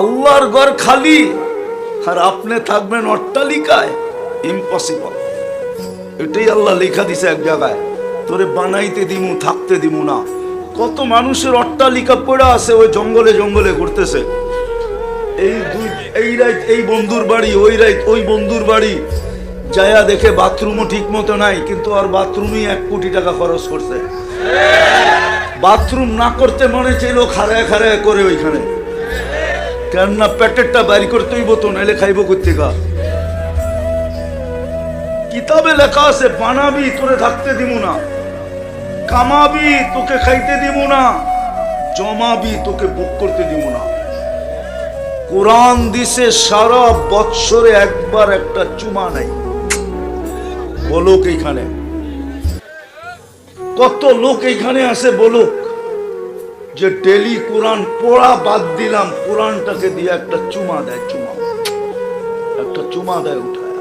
আল্লাহর ঘর খালি আর আপনি থাকবেন অট্টালিকায়। ইম্পসিবল এটাই আল্লাহ লেখা দিছে এক জায়গায়। তোরে বানাইতে দিমু, থাকতে দিমু না। কত মানুষের অট্টালিকা পড়ে আছে, ওই জঙ্গলে জঙ্গলে ঘুরতেছে। এই দুই, এই রাইত, এই বন্ধুর বাড়ি, ওই রাইত, ওই বন্ধুর বাড়ি। যায়া দেখে বাথরুমও ঠিক মতো নাই, কিন্তু আর বাথরুমই এক কোটি টাকা খরচ করছে। বাথরুম না করতে মনে চাইলো খারায় খারায় করে ওইখানে। কেননা প্যাটেরটা বাইর করতেই বতো, নাইলে খাইব করতে গা কিতাবে লেখা আছে, বানাবি, তোরে থাকতে দিব না। কামাবি, তোকে খাইতে দিব না। জমাবি, তোকে বুক করতে দিব না। কোরআন দিছে, সারা বৎসরে একবার একটা চুমা নাই। বলুক এইখানে। কত লোক এইখানে আছে, বলুক। যে ডেলি কোরআন পড়া বাদ দিলাম, কোরআনটাকে দিয়ে একটা চুমা দেয়, চুমা। একটা চুমা দেয় উঠায়,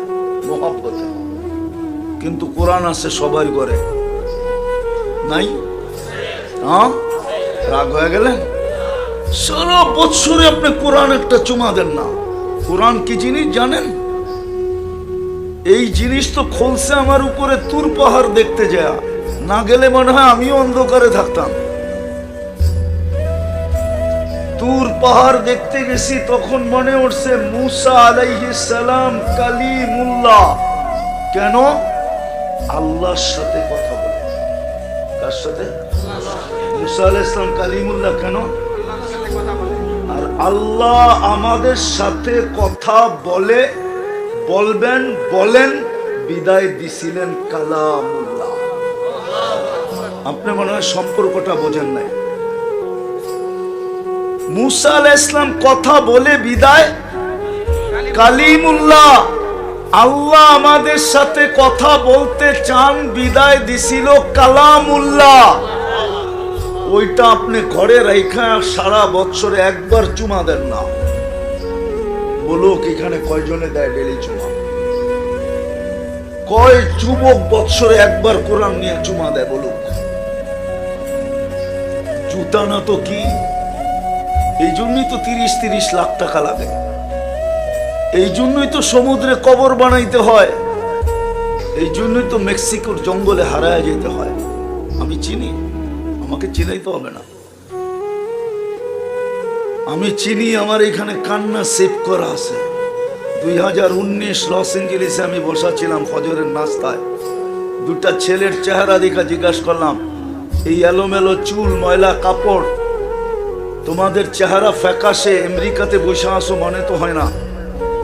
মহাব্বতে। কিন্তু কোরআন আছে সবার ঘরে। নাই? হ্যাঁ? রাগ হয়ে গেলেন সারা বৎসরে আপনি কোরআন একটা চুমা দেন না। কোরআন কি জিনিস জানেন? এই জিনিস তো খোলসে আমার উপরে তুর পাহাড় দেখতে যায়। না গেলে মনে হয় আমিও অন্ধকারে থাকতাম। তুর পাহাড় দেখতে গেছি, তখন মনে উঠছে মুসা আলাইহিস সালাম কালিমুল্লাহ। কেন? আল্লাহর সাথে কথা বলে। কার সাথে? মুসা আলাইহিস সালাম কালিমুল্লাহ কেন? আর আল্লাহ আমাদের সাথে কথা বলে, বলবেন, বলেন, বিদায় দিছিলেন কালামুল্লাহ। আপনি মনে হয় সম্পর্কটা বোঝেন নাই। মুসা ইসলাম কথা বলে বিদায়। কালিমুল্লাহ, আল্লাহ আমাদের সাথে কথা বলতে চান, বিদায় দিছিল কালামুল্লাহ। ওইটা আপনি ঘরে রাইখা সারা বছরে একবার চুমা দেন না। বলুক এখানে কয়জনে দেয় ডেলি চুমা? কয় যুবক বৎসরে একবার কোরআন নিয়ে চুমা দেয় বলুক? জুতা না তো কি? এই জন্যই তো তিরিশ তিরিশ লাখ টাকা লাগে। এই জন্যই তো সমুদ্রে কবর বানাইতে হয়। এই জন্যই তো মেক্সিকোর জঙ্গলে হারায় যেতে হয়। আমি চিনি, আমাকে চিনাইতে হবে না। আমি চিনি আমার এখানে কান্না সেভ করা আছে। দুই হাজার উনিশ লস এঞ্জেলিসে আমি বসা ছিলাম ফজরের নাস্তায়। দুটা ছেলের চেহারা দেখা জিজ্ঞাসা করলাম, এই এলোমেলো চুল, ময়লা, কাপড় তোমাদের চেহারা ফ্যাকাশে আমেরিকাতে বসে আসো মনে তো হয় না।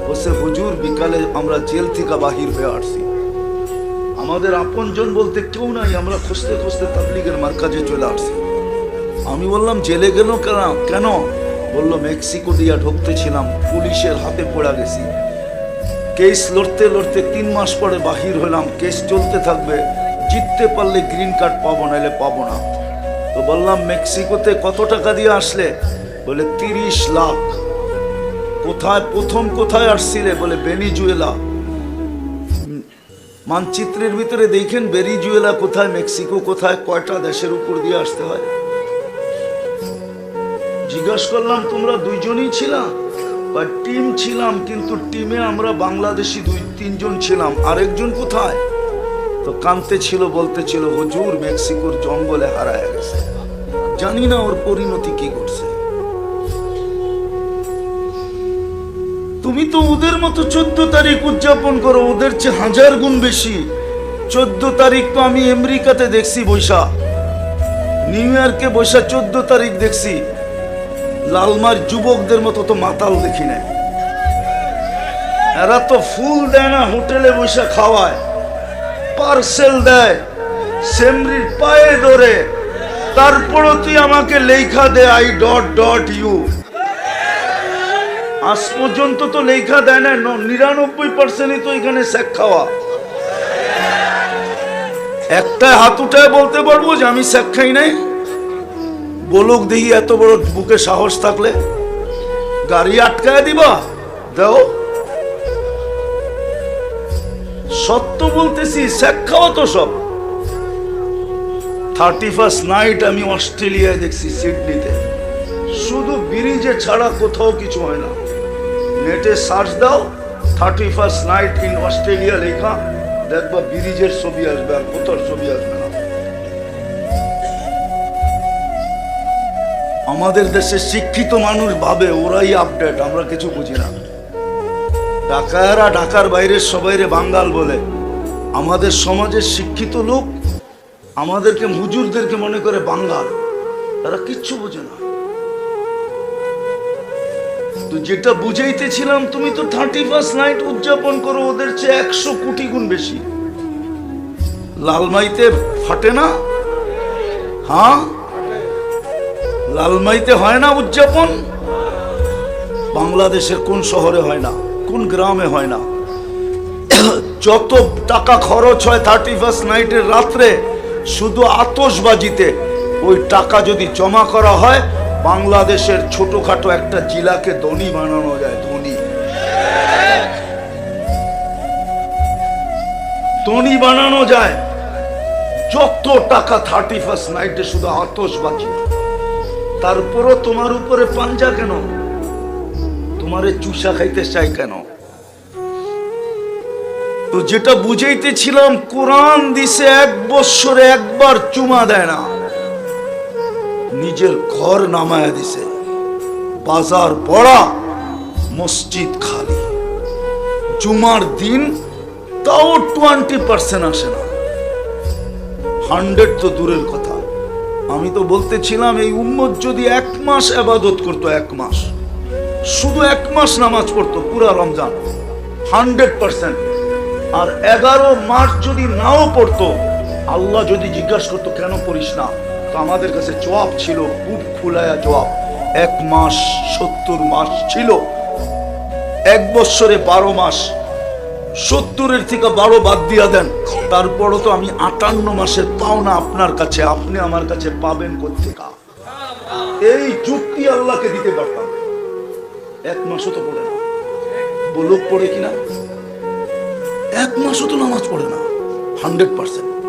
বসে হুজুর বিকালে আমরা জেল থেকে বাহির হয়ে আসছি। আমাদের আপনজন বলতে কেউ নাই, আমরা খুঁজতে খুঁজতে তাবলিগের মার্কাজে চলে আসছি। আমি বললাম, জেলে গেল কেন? কেন? বলল, মেক্সিকো দিয়া ঢুকতেছিলাম, পুলিশের হাতে পড়া গেছি। কেস লড়তে লড়তে তিন মাস পরে বাহির হলাম, কেস চলতে থাকবে, জিততে পারলে গ্রিন কার্ড পাবো নাহলে পাবো না। তো বললাম, মেক্সিকোতে কত টাকা দিয়ে আসলে? বলে, তিরিশ লাখ। কোথায়, প্রথম কোথায় আসছিলে? বলে বেনিজুয়েলা মানচিত্রের ভিতরে দেখেন বেরিজুয়েলা কোথায়, মেক্সিকো কোথায়, কয়টা দেশের উপর দিয়ে আসতে হয়। জিজ্ঞাসা করলাম, তোমরা দুইজনই ছিলাম বা টিম ছিলাম, কিন্তু টিমে আমরা বাংলাদেশি দুই, তিনজন ছিলাম। আরেকজন কোথায়? তো কানতে ছিল, বলতে ছিল, হুজুর, মেক্সিকোর জঙ্গলে হারায় গেছে। জানি না ওর পরিণতি কি করছে তুমি তো ওদের মতো চোদ্দ তারিখ উদযাপন করো, ওদের চেয়ে হাজার গুণ বেশি। চোদ্দ তারিখ তো আমি আমেরিকাতে দেখছি বৈশা। নিউ ইয়র্কে বৈশা চোদ্দ তারিখ দেখছি। লালমার যুবকদের মতো তো মাতাল দেখি নাই। এরা তো ফুল দেয় না, হোটেলে বসে খাওয়ায়। পার্সেল দেয়, সেমরির পায়ে ধরে, তারপরও তুই আমাকে লেখা দে আই ডট ডট ইউ আজ পর্যন্ত তো লেখা দেয় না নিরানব্বই পার্সেন্টই তো এখানে শেখ খাওয়া। একটা হাত উঠায় বলতে পারব যে আমি শেখ খাই নাই? বলুক দেখি এত বড় বুকে সাহস থাকলে গাড়ি আটকায় দিবা? দাও। সত্য বলতেছি খাওয়া তো সব। থার্টি ফার্স্ট নাইট আমি অস্ট্রেলিয়ায় দেখছি, সিডনিতে। শুধু ব্রিজে ছাড়া কোথাও কিছু হয় না। নেটে সার্চ দাও thirty first night in Australia লেখা, দেখবা ব্রিজের ছবি আসবে আর কোথাও ছবি আসবে না। আমাদের দেশে শিক্ষিত মানুষ ভাবে, ওরাই আপডেট আমরা কিছু বুঝি না। ঢাকায়রা ঢাকার বাইরের সবাইরে বাঙ্গাল বলে। আমাদের সমাজের শিক্ষিত লোক আমাদেরকে মুজুরদেরকে মনে করে বাঙ্গাল। তারা কিচ্ছু বোঝে না। তো যেটা বুঝাইতেছিলাম, তুমি তো থার্টি ফার্স্ট নাইট উদযাপন করো, ওদের চেয়ে একশো কোটি গুণ বেশি। লালমাইতে ফাটে না? হ্যাঁ? লালমাইতে হয় না উদযাপন? বাংলাদেশের কোন শহরে হয় না? কোন গ্রামে হয় না। যত টাকা খরচ হয় থার্টি ফার্স্ট নাইটের রাত্রে, শুধু আতসবাজিতে ওই টাকা যদি জমা করা হয়, বাংলাদেশের ছোটখাটো একটা জেলাকে ধনী বানানো যায়, ধনী। ধনী বানানো যায়। যত টাকা থার্টি ফার্স্ট নাইটে শুধু আতসবাজি তারপরও তোমার উপরে পাঞ্জা কেন? তোমারে চুষা খাইতে চাই কেন? তো যেটা বুঝাইতেছিলাম, কোরআন দিছে এক বৎসরে একবার চুমা দেয় না। নিজের ঘর নামায়া দিছে। বাজার পড়া মসজিদ খালি। জুমার দিন তাও টোয়েন্টি পার্সেন্ট আসে না। হান্ড্রেড তো দূরের কথা। আমি তো বলতেছিলাম, এই উম্মত যদি এক মাস আবাদত করতো, এক মাস। শুধু এক মাস নামাজ পড়তো পুরা রমজান, হান্ড্রেড পার্সেন্ট। আর এগারো মাস যদি নাও পড়তো, আল্লাহ যদি জিজ্ঞাসা করতো, কেন পড়িস না? তো আমাদের কাছে জবাব ছিল বুক ফুলায়া জবাব। এক মাস, সত্তর মাস ছিল। এক বৎসরে বারো মাস। সত্তরের থেকে বারো বাদ দিয়া দেন। তারপরও তো আমি আটান্ন মাসের পাওনা আপনার কাছে, আপনি আমার কাছে পাবেন কোথেকা এই চুক্তি আল্লাহকে দিতে পারতাম এক মাসও তো পড়ে না। বলুক পড়ে কিনা? এক মাসও তো নামাজ পড়ে না। Hundred percent.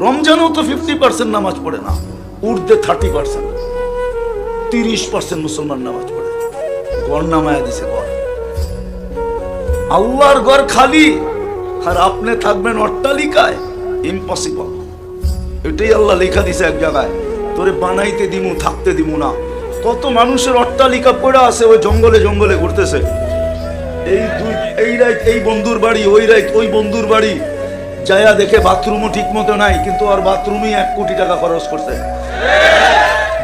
রমজানও তো ফিফটি পার্সেন্ট নামাজ পড়ে না। উর্দে থার্টি পার্সেন্ট। তিরিশ পার্সেন্ট মুসলমান নামাজ পড়ে। গড় নামায়া দিছে গড় আল্লাহর ঘর খালি। আর আপনি থাকবেন অট্টালিকায়। ইম্পসিবল এটাই আল্লাহ লেখা দিছে এক জায়গায়। তোরে বানাইতে দিমু, থাকতে দিমু না। কত মানুষের অট্টালিকা পড়ে আছে, ওই জঙ্গলে জঙ্গলে ঘুরতেছে। এই দুই, এই রাইত এই বন্ধুর বাড়ি, ওই রাইত ওই বন্ধুর বাড়ি। যায়া দেখে বাথরুমও ঠিক মতো নাই, কিন্তু আর বাথরুমই এক কোটি টাকা খরচ করছে।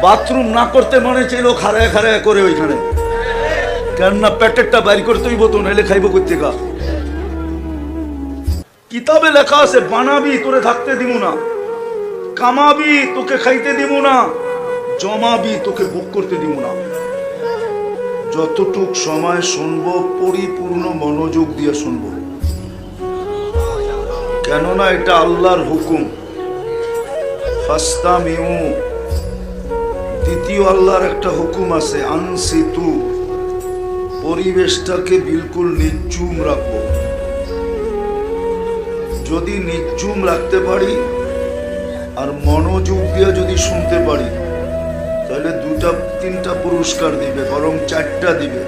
বাথরুম না করতে মনে চাইলো খাড়ায় খাড়ায় করে ওইখানে। কেননা প্যাটেরটা বাইর করতেই হইব তো, নাইলে খাইব কোথেকা কিতাবে লেখা আছে, বানাবি, তোরে থাকতে দিব না। কামাবি, তোকে খাইতে দিব না। জমাবি তোকে ভোগ করতে দিব না। যতটুক সময় শুনব, পরিপূর্ণ মনোযোগ দিয়ে শুনব। কেননা এটা আল্লাহর হুকুম। ফাস্তামিউ। দ্বিতীয় আল্লাহর একটা হুকুম আছে, আনসিতু। পরিবেশটাকে বিলকুল নিচুম রাখব। যদি নিচুম রাখতে পারি, আর মনোযোগ দিয়ে যদি শুনতে পারি দুটা তিনটা পুরস্কার দিবে, বরং চারটা দিবে।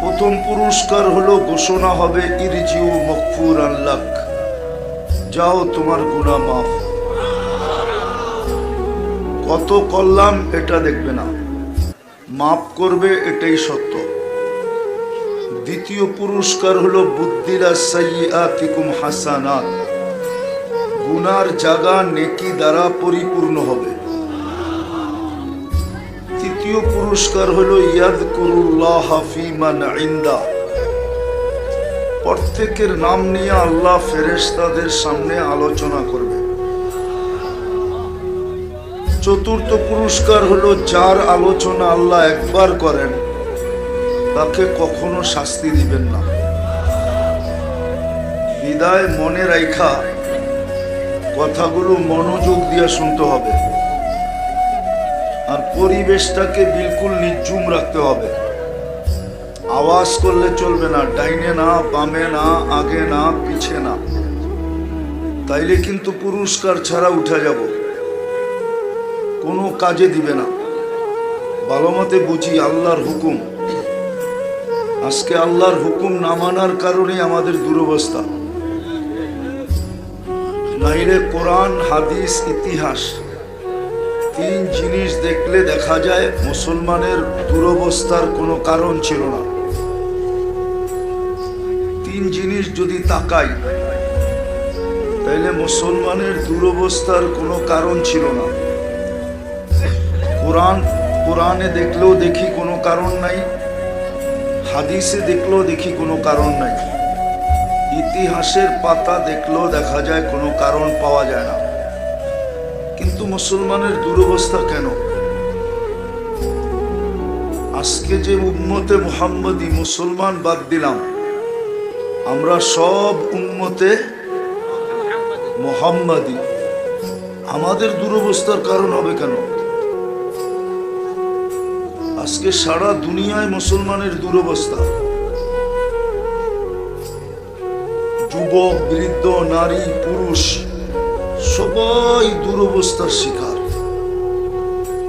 প্রথম পুরস্কার হলো ঘোষণা হবে, ইরজিউ মকফুর আল্লাহ যাও, তোমার গুণা মাফ। কত করলাম এটা দেখবে না। মাফ করবে, এটাই সত্য। দ্বিতীয় পুরস্কার হলো, বুদ্ধিরা সাইয়াতিকুম হাসানাত। গুনার জাগা নেকি দ্বারা পরিপূর্ণ হবে। তৃতীয় পুরস্কার হলো ইয়াদ কুরুল্লাহ ফিমান ইন্দা। প্রত্যেকের নাম নিয়ে আল্লাহ ফেরেশতাদের সামনে আলোচনা করবে। চতুর্থ পুরস্কার হলো যার আলোচনা আল্লাহ একবার করেন, তাকে কখনো শাস্তি দিবেন না। বিদায় মনে রাখা কথাগুলো মনোযোগ দিয়ে শুনতে হবে। আর পরিবেশটাকে বিলকুল নিঝুম রাখতে হবে। আওয়াজ করলে চলবে না, ডাইনে না, বামে না, আগে না, পিছে না। তাইলে কিন্তু পুরস্কার ছাড়া উঠে যাব। কোনো কাজে দিবে না। ভালো মতে বুঝি আল্লাহর হুকুম। আজকে আল্লাহর হুকুম না মানার কারণে আমাদের দুরবস্থা। নাইলে কোরআন, হাদিস, ইতিহাস তিন জিনিস দেখলে দেখা যায় মুসলমানের দুরবস্থার কোনো কারণ ছিল না। তিন জিনিস যদি তাকাই তাহলে মুসলমানের দুরবস্থার কোনো কারণ ছিল না। কোরআন, কোরআনে দেখলেও দেখি কোনো কারণ নাই, হাদিসে দেখলেও দেখি কোনো কারণ নাই। ইতিহাসের পাতা দেখলেও দেখা যায় কোনো কারণ পাওয়া যায় না। কিন্তু মুসলমানের দুরবস্থা কেন? আজকে যে উম্মতে মুহাম্মদি মুসলমান বাদ দিলাম, আমরা সব উম্মতে মোহাম্মদি। আমাদের দুরবস্থার কারণ হবে কেন? আজকে সারা দুনিয়ায় মুসলমানের দুরবস্থা। যুবক, বৃদ্ধ, নারী, পুরুষ সবাই দুরবস্থার শিকার।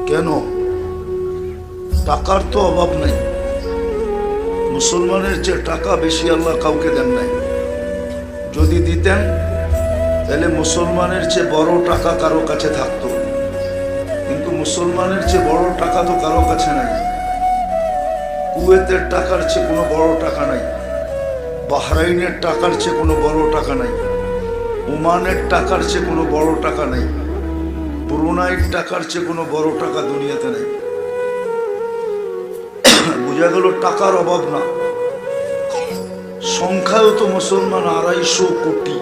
কেন? টাকার তো অভাব নেই। মুসলমানের যে টাকা বেশি আল্লাহ কাউকে দেন নাই। যদি দিতেন, তাহলে মুসলমানের চেয়ে বড় টাকা কারও কাছে থাকতো। কিন্তু মুসলমানের চেয়ে বড় টাকা তো কারও কাছে নাই। কুয়েতের টাকার চেয়ে কোনো বড় টাকা নাই। বাহরাইনের টাকার চেয়ে কোনো বড় টাকা নাই। ওমানের টাকার চেয়ে কোনো বড় টাকা নেই। ব্রুনাইয়ের টাকার চেয়ে কোনো বড় টাকা দুনিয়াতে নেই। বোঝা গেল টাকার অভাব না। সংখ্যাও তো মুসলমান আড়াইশো কোটি।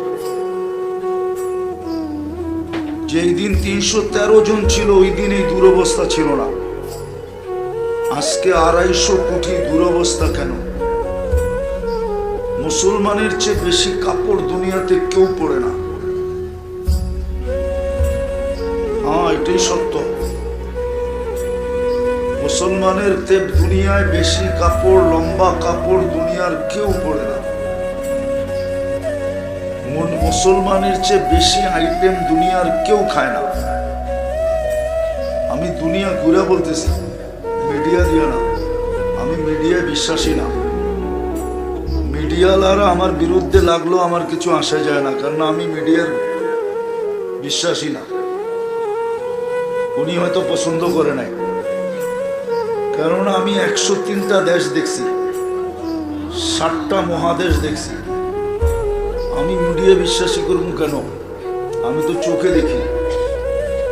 যেই দিন তিনশো তেরো জন ছিল, ওই দিন এই দুরবস্থা ছিল না। আজকে আড়াইশো কোটি দুরবস্থা কেন? মুসলমানের চেয়ে বেশি কাপড় দুনিয়াতে কেউ পড়ে না। হ্যাঁ এটাই সত্য। মুসলমানের তে দুনিয়ায় বেশি কাপড়, লম্বা কাপড় দুনিয়ার কেউ পড়ে না। মুসলমানের চেয়ে বেশি আইটেম দুনিয়ার কেউ খায় না। আমি দুনিয়া ঘুরে বলতেছি, মিডিয়া দিয়ে না। আমি মিডিয়ায় বিশ্বাসী না। মিডিয়ালারা আমার বিরুদ্ধে লাগল, আমার কিছু আসা যায় না, কারণ আমি মিডিয়ার বিশ্বাসী না। উনি হয়তো পছন্দ করে নাই। কারণ আমি একশো তিনটা দেশ দেখছি ষাটটা মহাদেশ দেখছি। আমি মিডিয়া বিশ্বাসী করব কেন? আমি তো চোখে দেখি।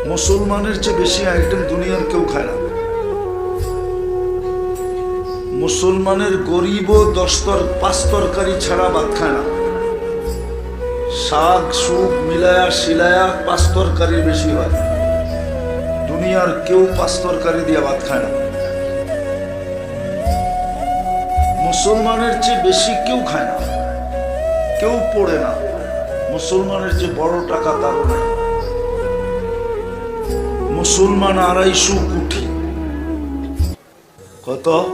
মুসলমানের চেয়ে বেশি আইটেম দুনিয়ার কেউ খায় না। মুসলমানের গরিব দস্তর পাঁচ তরকারি ছাড়া ভাত খায় না। শাক সুখ মিলায়া শিলায়া পাঁচ তরকারি বেশি হয়। দুনিয়ার কেউ পাঁচ তরকারি দিয়ে ভাত খায় না। মুসলমানের চেয়ে বেশি কেউ খায় না। কেউ পড়ে না। মুসলমানের যে বড় টাকা নেই। মুসলমান আড়াইশো কোটি। কত?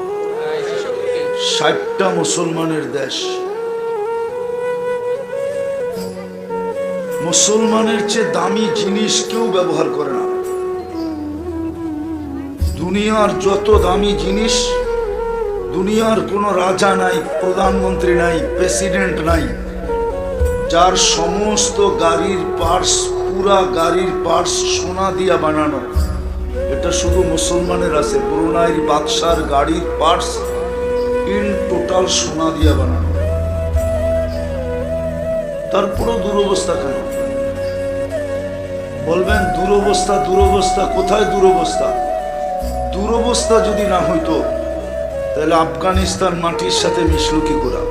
ষাটটা মুসলমানের দেশ। মুসলমানের চেয়ে দামি জিনিস কেউ ব্যবহার করে না। দুনিয়ার যত দামি জিনিস, দুনিয়ার কোনো রাজা নাই, প্রধানমন্ত্রী নাই, প্রেসিডেন্ট নাই, যার সমস্ত গাড়ির পার্টস, পুরা গাড়ির পার্টস সোনা দিয়া বানানো, এটা শুধু মুসলমানের আছে। ব্রুনাইর বাদশার গাড়ির পার্টস ইন টোটাল সোনা দিয়া বানানো। তারপরও দুরবস্থা কেন? বলবেন, দুরবস্থা দুরবস্থা, কোথায় দুরবস্থা? দুরবস্থা যদি না হইতো, তাহলে আফগানিস্তান মাটির সাথে মিশলো কি করা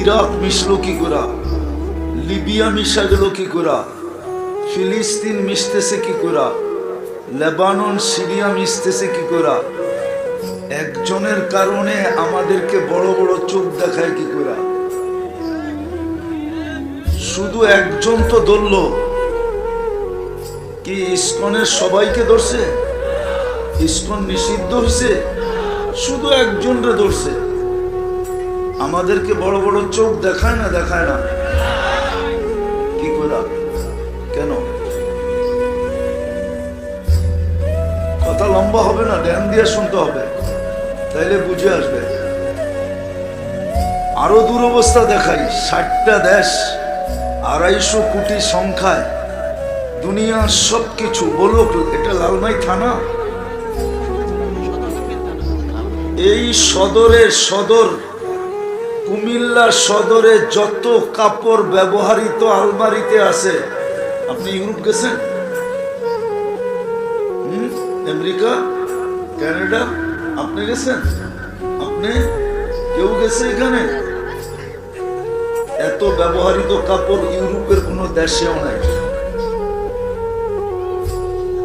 ইরাক মিশলো কি করা লিবিয়া মিশা গেল কি করা ফিলিস্তিন মিশতেছে কি করা লেবানন, সিরিয়া মিশতেছে কি করা একজনের কারণে আমাদেরকে বড় বড় চোখ দেখায় কি করা? শুধু একজন তো ধরল। কি ইস্কনের সবাইকে ধরছে? ইস্কন নিষিদ্ধ হয়েছে শুধু একজনরে ধরছে। আমাদেরকে বড় বড় চোখ দেখায় না দেখায় না। কি করা কেন? কথা লম্বা হবে না, ধ্যান দিয়ে শুনতে হবে। তাইলে বুঝে আসবে। আরও দুরবস্থা দেখাই, ষাটটা দেশ, আড়াইশো কোটি সংখ্যায়, দুনিয়ার সব কিছু বলো এটা লালমাই থানা? এই সদরের সদর, কুমিল্লা সদরে যত কাপড় ব্যবহৃত আলমারিতে আছে, আপনি ইউরোপ গেছেন? আমেরিকা? কানাডা? আপনি গেছেন? আপনি কেউ গেছে এখানে? এত ব্যবহৃত কাপড় ইউরোপের কোনো দেশেও নাই।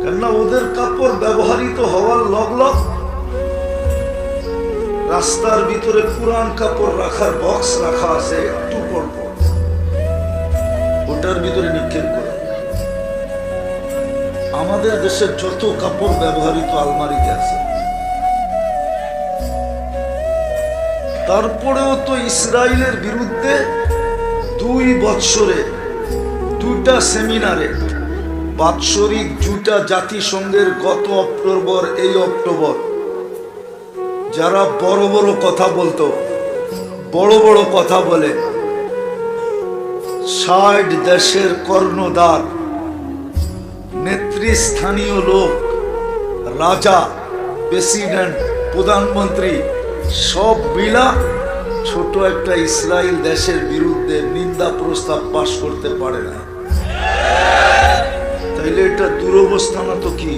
কেননা ওদের কাপড় ব্যবহৃত হওয়ার লগ লগ রাস্তার ভিতরে পুরান কাপড় রাখার বক্স রাখা আছে, একটু পর ওটার ভিতরে নিক্ষেপ করে। আমাদের দেশের যত কাপড় ব্যবহৃত আলমারিতে আছে তারপরেও তো ইসরায়েলের বিরুদ্ধে দুই বৎসরে দুইটা সেমিনারে বাৎসরিক দুটা জাতিসংঘের গত অক্টোবর, এই অক্টোবর। যারা বড় বড় কথা বলতো, বড় বড় কথা বলে, ষাট দেশের কর্ণদার নেতৃস্থানীয় লোক, রাজা, প্রেসিডেন্ট, প্রধানমন্ত্রী, সব মিলা ছোট একটা ইসরায়েল দেশের বিরুদ্ধে নিন্দা প্রস্তাব পাশ করতে পারে না। তাইলে এটা দুরবস্থা না তো কি?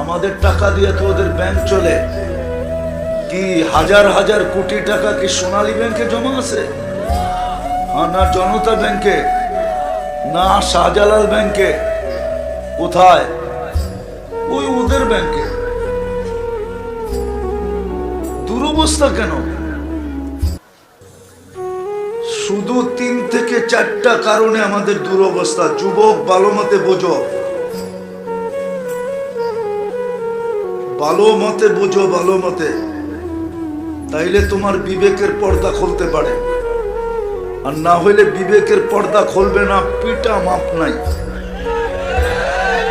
আমাদের টাকা দিয়ে তো ওদের ব্যাংক চলে। কি হাজার হাজার কোটি টাকা কি সোনালী ব্যাংকে জমা আছে? হ্যাঁ, না জনতা ব্যাংকে না শাহজালাল ব্যাংকে কোথায়? দুরবস্থা কেন? শুধু তিন থেকে চারটা কারণে আমাদের দুরবস্থা। যুবক ভালো মতে বোঝো। ভালো মতে বোঝো ভালো মতে। তাইলে তোমার বিবেকের পর্দা খুলতে পারে। আর না হইলে বিবেকের পর্দা খুলবে না, পিটা মাপ নাই।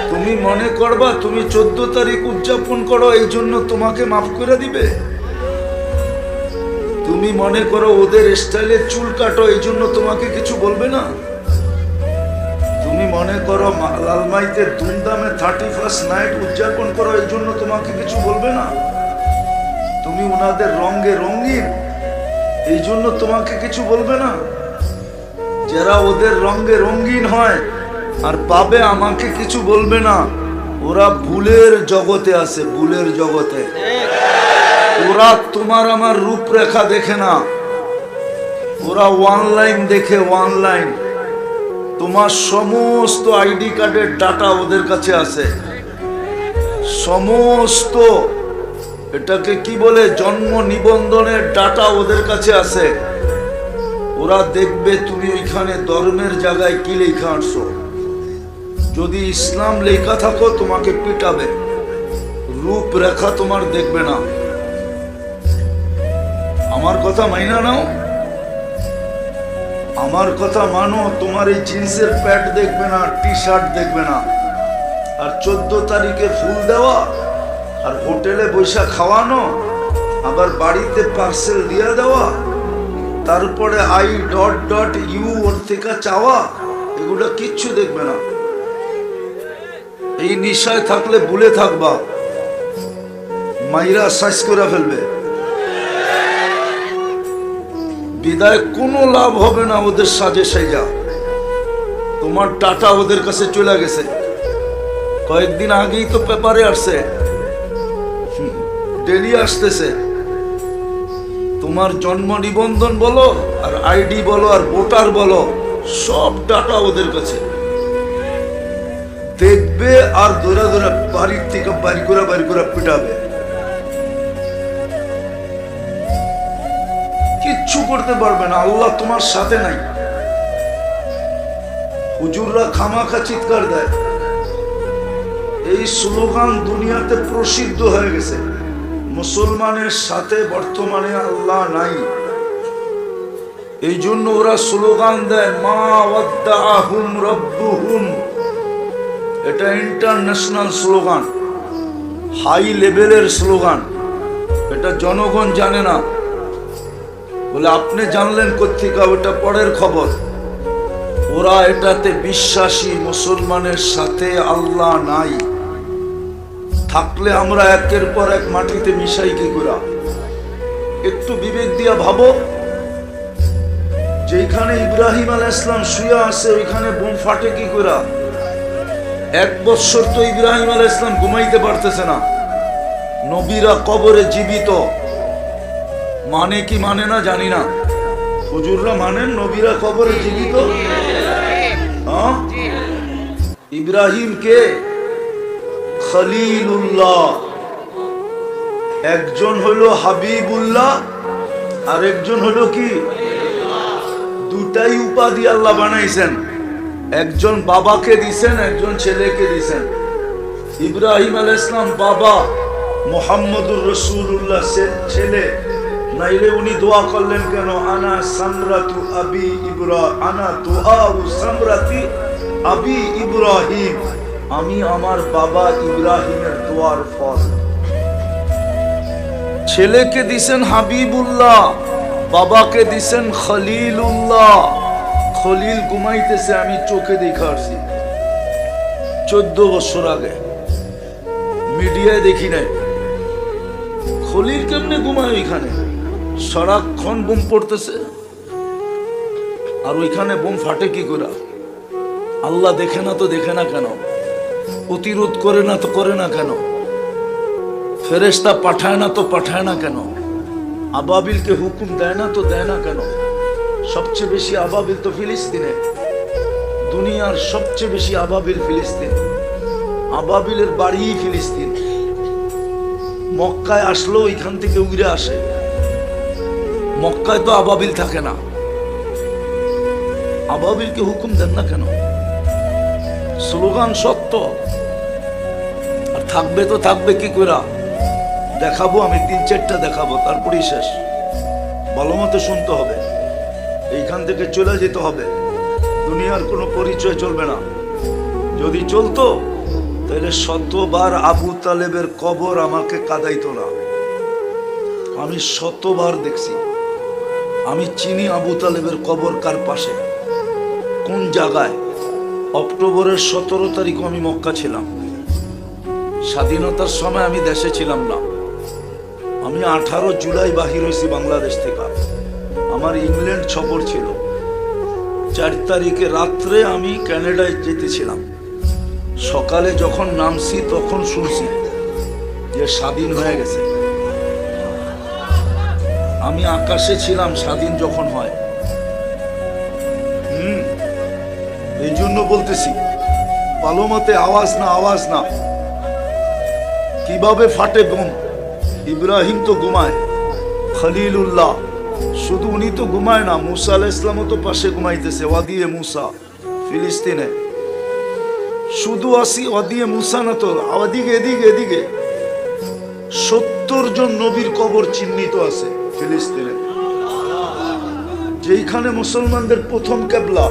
তুমি মনে করবা, তুমি চোদ্দ তারিখ উদযাপন করো এই জন্য তোমাকে মাফ করে দিবে? তুমি মনে করো ওদের স্টাইলে চুল কাটো এই জন্য তোমাকে কিছু বলবে না? তুমি মনে করো লালমাইতে ধুমধামে থার্টি ফার্স্ট নাইট উদযাপন করো এই জন্য তোমাকে কিছু বলবে না? তুমি ওনাদের রঙে রঙিন এই জন্য তোমাকে কিছু বলবে না? যারা ওদের রঙে রঙিন হয় আর পাবে আমাকে কিছু বলবে না, ওরা ভুলের জগতে আছে, ভুলের জগতে। ওরা তোমার আমার রূপরেখা দেখে না। ওরা ওয়ান লাইন দেখে ওয়ান লাইন তোমার সমস্ত আইডি কার্ডের ডাটা ওদের কাছে আছে। সমস্ত, এটাকে কি বলে, জন্ম নিবন্ধনের ডাটা ওদের কাছে আছে। ওরা দেখবে তুমি ওইখানে ধর্মের জায়গায় কি লেখা আনছো। যদি ইসলাম লেখা থাকো, তোমাকে পিটাবে। রূপরেখা তোমার দেখবে না। আমার কথা মাইনা নাও। আমার কথা মানো, তোমার এই জিন্সের প্যান্ট দেখবে না টি শার্ট দেখবে না। আর চোদ্দ তারিখে ফুল দেওয়া, আর হোটেলে বৈশা খাওয়ানো, আবার বাড়িতে পার্সেল দিয়ে দেওয়া, তারপরে আই ডট ডট ইউ ওর থেকে চাওয়া, এগুলো কিচ্ছু দেখবে না। এই নিশায় থাকলে ভুলে থাকবা। মাইরা সাইজ করে ফেলবে। বিদায় কোনো লাভ হবে না ওদের সাজে সাজা। তোমার টাটা ওদের কাছে চলে গেছে। কয়েকদিন আগেই তো পেপারে আসছে। ডেলি আসতেছে। তোমার জন্ম নিবন্ধন বলো, আর আইডি বলো, আর ভোটার বলো, সব ডাটা ওদের কাছে। দেখবে আর দৌড়া দৌড়া বাড়ির থেকে বাড়ি করে বাড়ি করে পিটাবে। করতে পারবে না, আল্লাহ তোমার সাথে নাই। হুজুররা খামাখা চিৎকার দেয়। এই স্লোগান দুনিয়াতে প্রসিদ্ধ হয়ে গেছে। মুসলমানের সাথে বর্তমানে আল্লাহ নাই। এই জন্য ওরা স্লোগান দেয়, মা রব্বুহুম। এটা ইন্টারন্যাশনাল স্লোগান, হাই লেভেলের স্লোগান। এটা জনগণ জানে না। বলে, আপনি জানলেন কোথেকে ওটা পরের খবর। ওরা এটাতে বিশ্বাসী মুসলমানের সাথে আল্লাহ নাই। থাকলে আমরা একের পর এক মাটিতে মিশাই কি করা? একটু বিবেক দিয়া ভাবো। যেখানে ইব্রাহিম আল ইসলাম শুয়ে আছে, ওইখানে বোম ফাটে কি করা? এক বৎসর তো ইব্রাহিম আল ইসলাম ঘুমাইতে পারতেছে না। নবীরা কবরে জীবিত। মানে কি মানে না জানি না। হুজুররা মানেন নবীরা কবরে জীবিত? হ্যাঁ? ইব্রাহিম কে খলিলুল্লাহ। একজন হলো হাবিবুল্লাহ আর একজন হলো কি? দুটাই উপাধি আল্লাহ বানাইছেন। একজন বাবাকে দিছেন, একজন ছেলেকে দিছেন। ইব্রাহিম আল ইসলাম বাবা মোহাম্মদুর রসুল্লাহ ছেলে। নাইলে উনি দোয়া করলেন কেন? আনা সামরাতু আবি ইব্রা, আনা দোয়া সামরাতি আবি ইব্রাহিম। আমি আমার বাবা ইব্রাহিমের দোয়ার ফল। ছেলেকে দিছেন হাবিবুল্লাহ, বাবাকে দিছেন খলিলুল্লাহ। খলিল ঘুমাইতেছে, আমি চোখে দেখে আসছি। চোদ্দ বছর আগে। মিডিয়ায় দেখি নাই। খলিল কেমনে ঘুমায় ওইখানে? সারাক্ষণ বোম পড়তেছে। আর ওইখানে বোম ফাটে কি করে? আল্লাহ দেখে না তো দেখে না কেন? প্রতিরোধ করে না তো করে না কেন? ফেরেস্তা পাঠায় না তো পাঠায় না কেন? আবাবিলকে হুকুম দেয় না তো দেয় না কেন? সবচেয়ে বেশি আবাবিল তো ফিলিস্তিনে। দুনিয়ার সবচেয়ে বেশি আবাবিল ফিলিস্তিন। আবাবিলের বাড়ি ফিলিস্তিন। মক্কায় আসলো ওইখান থেকে উড়ে আসে। মক্কায় তো আবাবিল থাকে না। আবাবিলকে হুকুম দেন না কেন? স্লোগান সত্য। আর থাকবে তো থাকবে কি করে দেখাবো, আমি তিন চারটা দেখাবো, তারপরেই শেষ। ভালো মতো শুনতে হবে। এইখান থেকে চলে যেতে হবে। দুনিয়ার কোনো পরিচয় চলবে না। যদি চলতো, তাহলে শতবার আবু তালেবের কবর আমাকে কাদাইতো না। আমি শতবার দেখছি। আমি চিনি আবু তালেবের কবর কার পাশে? কোন জায়গায়? অক্টোবরের সতেরো তারিখ আমি মক্কা ছিলাম। স্বাধীনতার সময় আমি দেশে ছিলাম না। আমি আঠারো জুলাই বাহির হয়েছি বাংলাদেশ থেকে। আমার ইংল্যান্ড সফর ছিল। চার তারিখে রাত্রে আমি ক্যানাডায় যেতেছিলাম। সকালে যখন নামছি তখন শুনছি যে স্বাধীন হয়ে গেছে। আমি আকাশে ছিলাম স্বাধীন যখন হয়। হুম, এই জন্য বলতেছি, পালোমতে আওয়াজ না আওয়াজ না। কীভাবে ফাটে বোম ইব্রাহিম তো ঘুমায়, খলিলুল্লাহ। শুধু উনি তো ঘুমায় না, মুসা আল ইসলামও তো পাশে ঘুমাইতেছে, ওয়াদিয়ে মুসা, ফিলিস্তিনে। শুধু আসি, ওয়াদিয়ে মুসা না তো ওদিকে এদিকে এদিকে। সত্তর জন নবীর কবর চিহ্নিত আছে। ফিলিস্তিনে। যেইখানে মুসলমানদের প্রথম কেবলা,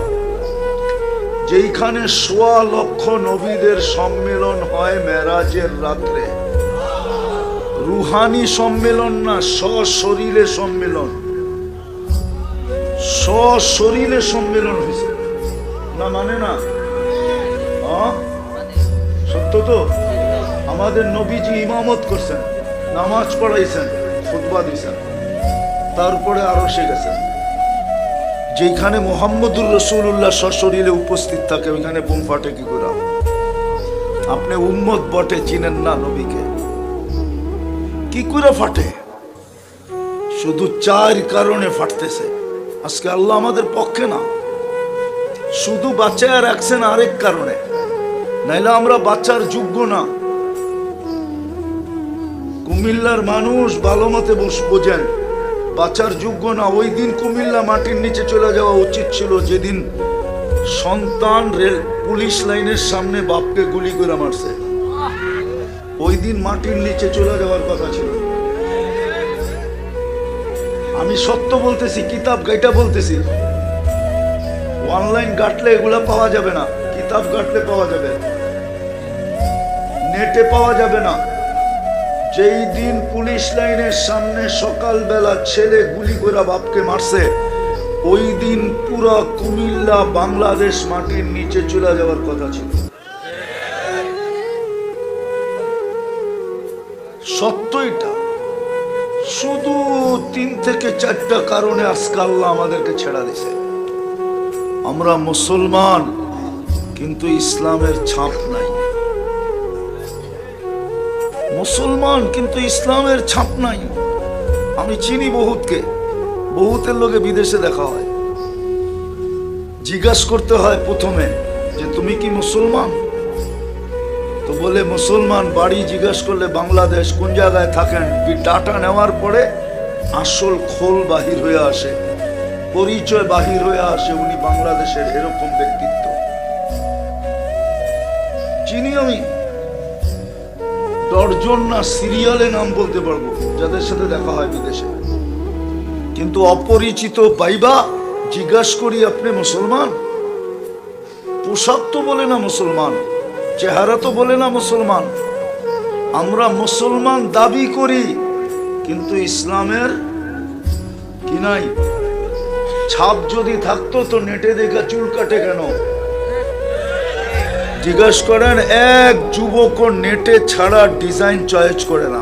যেইখানে সোয়া লক্ষ নবীদের সম্মেলন হয় মেরাজের রাত্রে। রুহানি সম্মেলন না, সশরীরে সম্মেলন। সশরীরে সম্মেলন হয়েছে। না মানে না? সত্য তো? আমাদের নবীজি ইমামত করছেন, নামাজ পড়াইছেন, খুতবা দিয়েছেন তারপরে আরও সে গেছেন যেখানে মোহাম্মদুর রসুল্লাহ সশরীরে উপস্থিত থাকে, ওইখানে বোম ফাটে কি করে? আপনি উম্মত বটে, চিনেন না নবীকে। কি করে ফাটে? শুধু চার কারণে ফাটতেছে। আজকে আল্লাহ আমাদের পক্ষে না। শুধু বাচ্চায় রাখছেন আরেক কারণে। নাইলে আমরা বাচ্চার যোগ্য না। কুমিল্লার মানুষ ভালো মতে বোঝেন। বাঁচার যোগ্য না, ওই দিন কুমিল্লা মাটির নিচে চলে যাওয়া উচিত ছিল যেদিন সন্তান রেল পুলিশ লাইনের সামনে বাপকে গুলি করে মারছে। ওই দিন মাটির নিচে চলে যাওয়ার কথা ছিল। আমি সত্য বলতেছি, কিতাব গাইটা বলতেছি। অনলাইন ঘাটলে এগুলা পাওয়া যাবে না, কিতাব ঘাটলে পাওয়া যাবে। নেটে পাওয়া যাবে না। যেই দিন পুলিশ লাইনের সামনে সকালবেলা ছেলে গুলি করে বাপকে মারছে, ওই দিন পুরা কুমিল্লা, বাংলাদেশ মাটির নিচে চলে যাওয়ার কথা ছিল। সত্য এটা শুধু তিন থেকে চারটা কারণে আজকে আল্লাহ আমাদেরকে ছেড়া দিছে আমরা মুসলমান, কিন্তু ইসলামের ছাপ নাই। মুসলমান, কিন্তু ইসলামের ছাপ নাই। আমি চিনি বহুতকে। বহুতের লোকে বিদেশে দেখা হয়। জিজ্ঞাসা করতে হয় প্রথমে যে, তুমি কি মুসলমান? তো বলে, মুসলমান। বাড়ি জিজ্ঞাসা করলে, বাংলাদেশ কোন জায়গায় থাকেন? ডাটা নেওয়ার পরে আসল খোল বাহির হয়ে আসে। পরিচয় বাহির হয়ে আসে উনি বাংলাদেশের এরকম ব্যক্তিত্ব। চিনি আমি। দশজন না সিরিয়ালে নাম বলতে পারব, যাদের সাথে দেখা হয় বিদেশে। কিন্তু অপরিচিত পাইবা জিজ্ঞাসা করি, আপনি মুসলমান? পোশাক তো বলে না মুসলমান, চেহারা তো বলে না মুসলমান। আমরা মুসলমান দাবি করি, কিন্তু ইসলামের কি নাই? ছাপ যদি থাকতো তো নেটে দেখা চুল কাটে কেন? জিজ্ঞাসা করেন এক যুবক নেটে ছাড়া ডিজাইন চয়েস করে না।